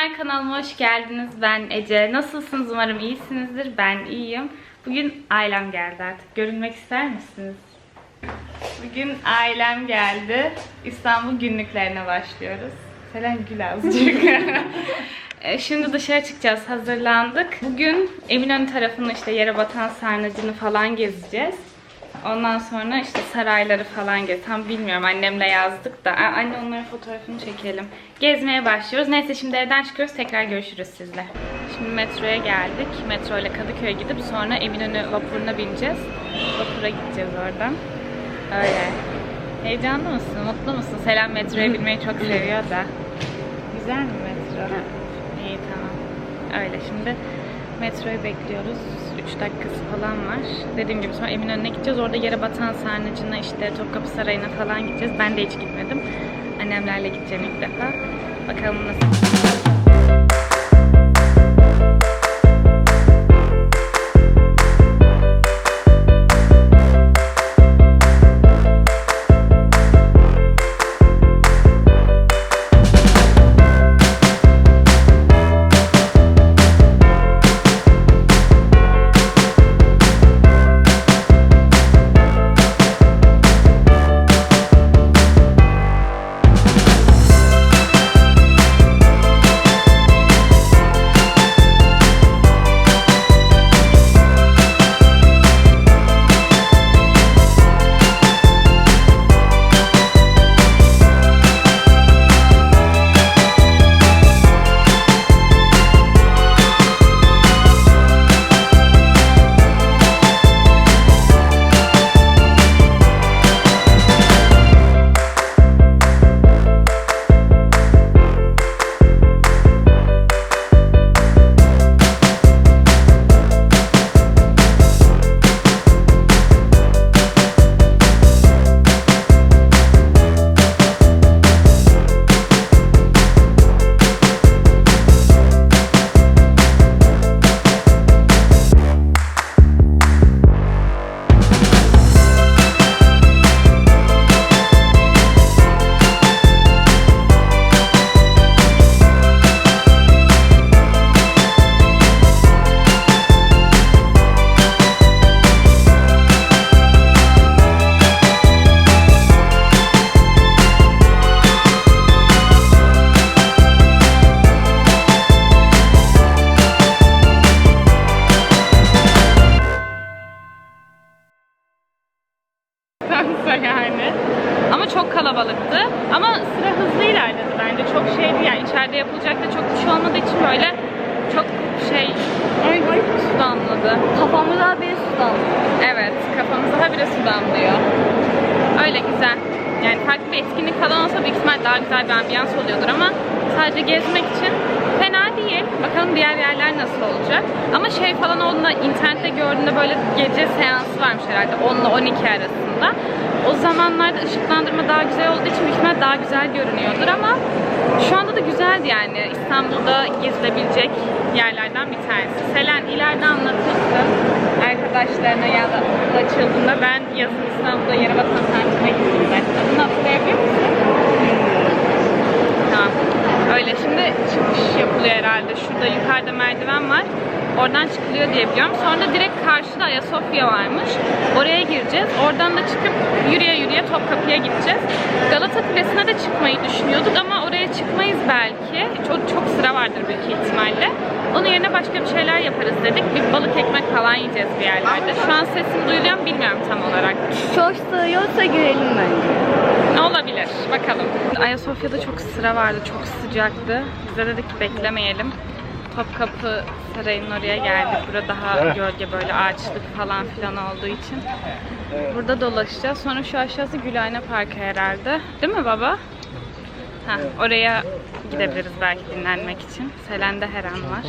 Selamlar kanalıma hoş geldiniz. Ben Ece. Nasılsınız? Umarım iyisinizdir. Ben iyiyim. Bugün ailem geldi artık. Görünmek ister misiniz? Bugün ailem geldi. İstanbul günlüklerine başlıyoruz. Selen gül azıcık. E, Şimdi dışarı çıkacağız. Hazırlandık. Bugün Eminönü tarafını işte yere batan sarnıcını falan gezeceğiz. Ondan sonra işte sarayları falan gez. Tam bilmiyorum annemle yazdık da. Aa, Anne onların fotoğrafını çekelim. Gezmeye başlıyoruz. Neyse şimdi evden çıkıyoruz. Tekrar görüşürüz sizle. Şimdi metroya geldik. Metro ile Kadıköy'e gidip sonra Eminönü vapuruna bineceğiz. Vapura gideceğiz oradan. Öyle. Heyecanlı mısın? Mutlu musun? Selam metroya binmeyi çok seviyor da. Güzel mi metro? İyi tamam. Öyle şimdi metroyu bekliyoruz. 3 dakikası falan var. Dediğim gibi sonra Eminönü'ne gideceğiz. Orada yere batan sarnıcına işte Topkapı Sarayı'na falan gideceğiz. Ben de hiç gitmedim. Annemlerle gideceğim ilk defa. Bakalım nasıl. İçeride yapılacak da çok bir şey olmadığı için böyle çok şey ay, su damladı. Kafamda bir su damlıyor. Evet kafamıza habire su damlıyor. Öyle güzel. Yani farklı bir etkinlik falan olsa büyük ihtimal daha güzel bir ambiyans oluyordur ama sadece gezmek için fena değil. Bakalım diğer yerler nasıl olacak. Ama şey falan olduğunda internette gördüğümde böyle gece seansı varmış herhalde 10 ile 12 arasında. O zamanlarda ışıklandırma daha güzel olduğu için büyük daha güzel görünüyordur ama şu anda da güzeldi yani. İstanbul'da gezilebilecek yerlerden bir tanesi. Selen ileride anlatırsın arkadaşlarına ya da açıldığında ben yazın İstanbul'da yere batan sarnıcına gittim hatırlayabiliyor musun? Tamam. Öyle şimdi çıkış yapılıyor herhalde. Şurada yukarıda merdiven var. Oradan çıkılıyor diye biliyorum. Sonra direkt karşıda Ayasofya varmış. Oraya gireceğiz. Oradan da çıkıp yürüye yürüye Topkapı'ya gideceğiz. Galata Kulesi'ne de çıkmayı düşünüyorduk ama oraya çıkmayız belki. Çok, çok sıra vardır büyük ihtimalle. Onun yerine başka bir şeyler yaparız dedik. Bir balık ekmek falan yiyeceğiz bir yerlerde. Şu an sesim duyuluyor mu bilmiyorum tam olarak. Çok sığıyorsa girelim bence. Ayasofya'da çok sıra vardı. Çok sıcaktı. Bize dedik ki beklemeyelim. Topkapı Sarayı'nın oraya geldik. Burada daha gölge böyle ağaçlık falan filan olduğu için. Burada dolaşacağız. Sonra şu aşağısı Gülhane Parkı herhalde. Değil mi baba? Ha, oraya gidebiliriz belki dinlenmek için. Selen'de her an var.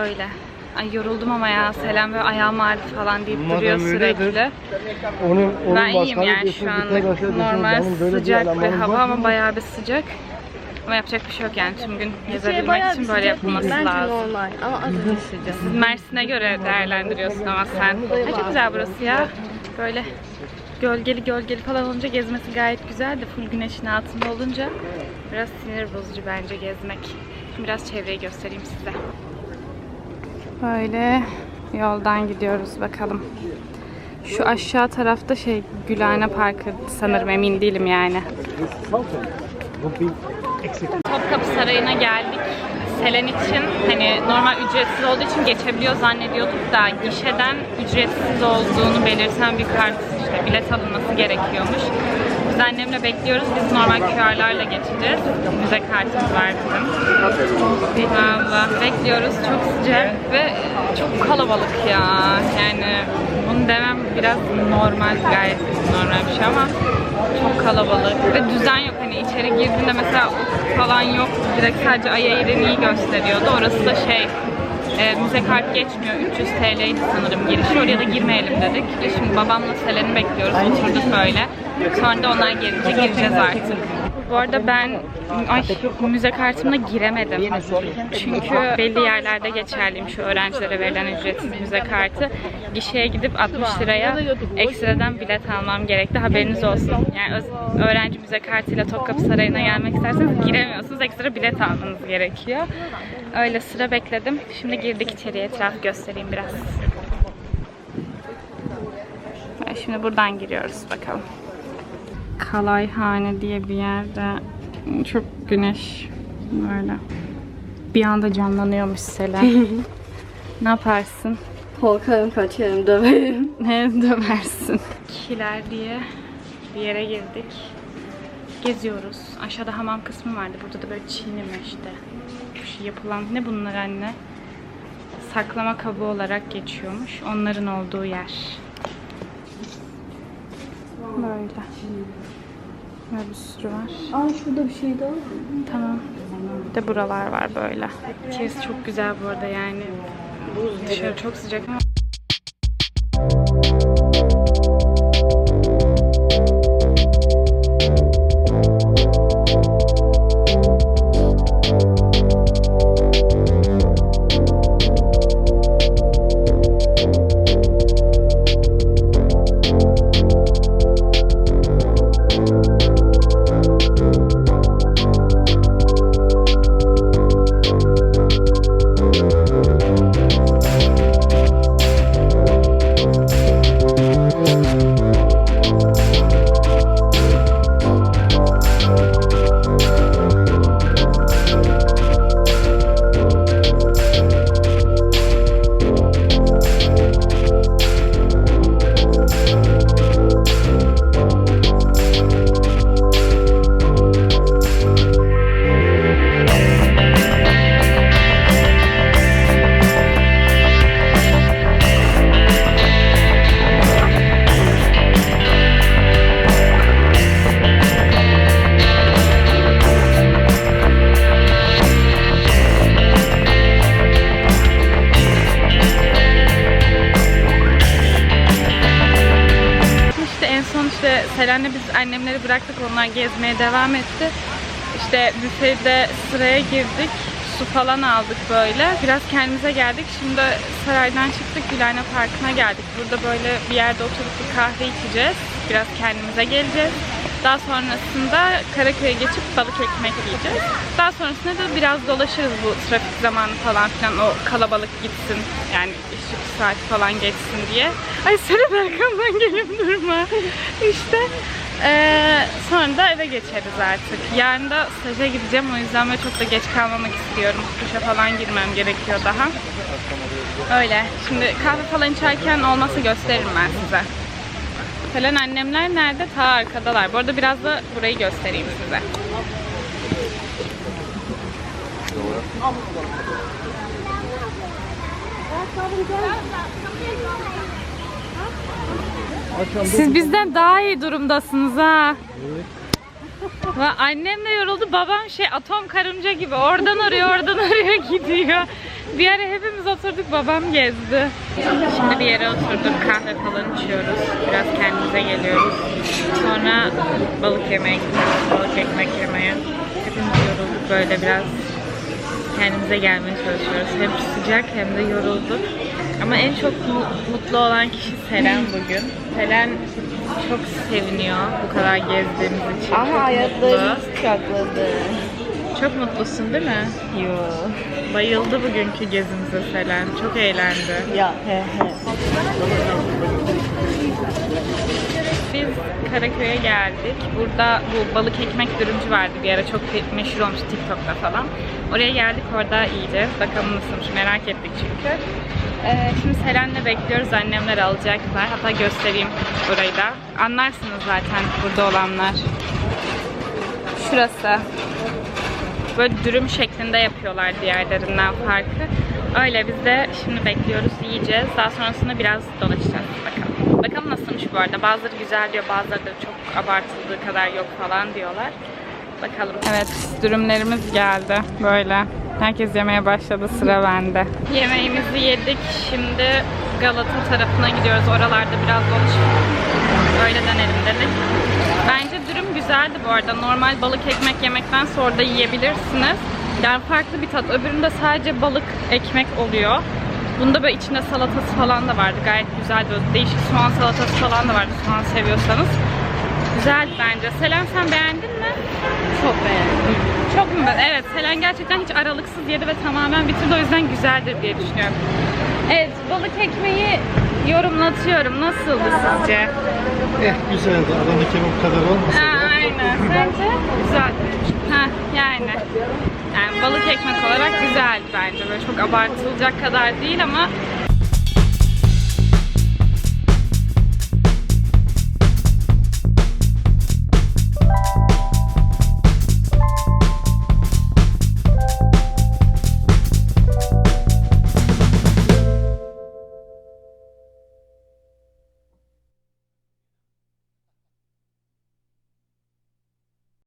Öyle. Ay yoruldum ama ya Selen böyle ayağım ağrıdı falan deyip Madem duruyor öyledir, sürekli. Onu, onun Ben iyiyim yani şu an bir tek aşağı diyorsun, normal "Canım böyle bir sıcak bir hava ama mı?" bayağı bir sıcak. Ama yapacak bir şey yok yani tüm gün Şey gezebilmek bayağı için böyle sıcak değil. yapılması Bence lazım. normal ama az üşüyeceğiz. Siz Mersin'e göre değerlendiriyorsun ama sen. Ne çok güzel burası ya. Böyle gölgeli gölgeli falan olunca gezmesi gayet güzel de full güneşin altında olunca biraz sinir bozucu bence gezmek. Biraz çevreyi göstereyim size. Böyle yoldan gidiyoruz bakalım. Şu aşağı tarafta şey Gülhane Parkı sanırım emin değilim yani. Topkapı Sarayı'na geldik. Selen için hani normal ücretsiz olduğu için geçebiliyor zannediyorduk da gişeden ücretsiz olduğunu belirten bir kart işte bilet alınması gerekiyormuş. Biz annemle bekliyoruz. Biz normal QR'larla geçeceğiz. Müze kartımız var bizim. Valla bekliyoruz. Çok sıcak ve çok kalabalık ya. Yani bunu demem biraz normal, gayet normal bir şey ama çok kalabalık ve düzen yok. Hani içeri girdiğinde mesela falan yok. Direkt sadece Ayayir'in gösteriyordu. Orası da şey e, müze kart geçmiyor. 300 TL'ydi sanırım girişi. Oraya da girmeyelim dedik. E, Şimdi babamla Selen'i bekliyoruz. Oturduk böyle. Sonra da onlar gelince gireceğiz artık. Bu arada ben ay, müze kartımla giremedim. Çünkü belli yerlerde geçerliyim şu öğrencilere verilen ücretsiz müze kartı. Gişeye gidip 60 liraya ekstradan bilet almam gerekti. Haberiniz olsun. Yani öğrenci müze kartıyla Topkapı Sarayı'na gelmek isterseniz giremiyorsunuz. Ekstra bilet almanız gerekiyor. Öyle sıra bekledim. Şimdi girdik içeriye. Etraf göstereyim biraz. Şimdi buradan giriyoruz bakalım. Kalayhane diye bir yerde çok güneş böyle bir anda canlanıyormuş Selen. ne yaparsın? Korkarım kaçarım döverim. Ne döversin? Kiler diye bir yere girdik. Geziyoruz. Aşağıda hamam kısmı vardı. Burada da böyle çiğneme işte. Bu şey yapılan ne bunlar anne? Saklama kabı olarak geçiyormuş. Onların olduğu yer. Böyle. Böyle bir sürü var. Aa şurada bir şey daha var. Tamam. Bir de buralar var böyle. İçerisi çok güzel bu arada yani. Dışarı çok sıcak ama Selen'le biz annemleri bıraktık. Onlar gezmeye devam etti. İşte büfede sıraya girdik. Su falan aldık böyle. Biraz kendimize geldik. Şimdi saraydan çıktık. Gülhane Parkı'na geldik. Burada böyle bir yerde oturup bir kahve içeceğiz. Biraz kendimize geleceğiz. Daha sonrasında Karaköy'e geçip balık ekmek yiyeceğiz. Daha sonrasında da biraz dolaşırız bu trafik zamanı falan filan o kalabalık gitsin. Yani işte bir saat falan geçsin diye. Ay Serap arkamdan gelip durma. işte eee, sonra da eve geçeriz artık. Yarın da staja gideceğim o yüzden böyle çok da geç kalmamak istiyorum. Duşa falan girmem gerekiyor daha. Öyle. Şimdi kahve falan içerken olmasa gösteririm ben size. Falan annemler nerede? Ta arkadalar. Bu arada biraz da burayı göstereyim size. Siz bizden daha iyi durumdasınız ha. Annem de yoruldu. Babam şey atom karınca gibi. Oradan oraya oradan oraya gidiyor. Bir ara hepimiz oturduk. Babam gezdi. Şimdi bir yere oturduk. Kahve falan içiyoruz. Biraz kendimize geliyoruz. Sonra balık yemeye gidiyoruz. Balık ekmek yemeye. Hepimiz yorulduk böyle biraz kendimize gelmeye çalışıyoruz. Hem sıcak hem de yorulduk. Ama en çok mu- mutlu olan kişi Selen bugün. Selen çok seviniyor bu kadar gezdiğimiz için. Ama Çok ayakları mutlu. hiç çakladı. Çok mutlusun değil mi? Yo. Bayıldı bugünkü gezimize Selen. Çok eğlendi. Ya he he. Biz Karaköy'e geldik. Burada bu balık ekmek dürümcü vardı bir ara çok meşhur olmuş TikTok'ta falan. Oraya geldik orada yiyeceğiz. Bakalım nasılmış merak ettik çünkü. Ee, şimdi Selen'le bekliyoruz. Annemler alacaklar. Hatta göstereyim burayı da. Anlarsınız zaten burada olanlar. Şurası. Böyle dürüm şeklinde yapıyorlar diğerlerinden farkı. Öyle biz de şimdi bekliyoruz, yiyeceğiz. Daha sonrasında biraz dolaşacağız bakalım. Bakalım nasılmış bu arada. Bazıları güzel diyor, bazıları da çok abartıldığı kadar yok falan diyorlar. Bakalım. Evet, dürümlerimiz geldi. Böyle. Herkes yemeye başladı, sıra bende. Yemeğimizi yedik. Şimdi Galata tarafına gidiyoruz. Oralarda biraz dolaşıp öyle dönelim dedik. Bence güzeldi bu arada. Normal balık ekmek yemekten sonra da yiyebilirsiniz. Yani farklı bir tat. Öbüründe sadece balık ekmek oluyor. Bunda böyle içinde salatası falan da vardı. Gayet güzeldi. Böyle değişik soğan salatası falan da vardı. Soğan seviyorsanız. Güzeldi bence. Selen sen beğendin mi? Çok beğendim. Çok mu? Evet. Selen gerçekten hiç aralıksız yedi ve tamamen bitirdi. O yüzden güzeldir diye düşünüyorum. Evet. Balık ekmeği yorumlatıyorum. Nasıldı sizce? Eh güzeldi. Adana kebap kadar olmasa da. Aynen. Sence? Güzel. Ha, yani. Yani balık ekmek olarak güzeldi bence. Böyle çok abartılacak kadar değil ama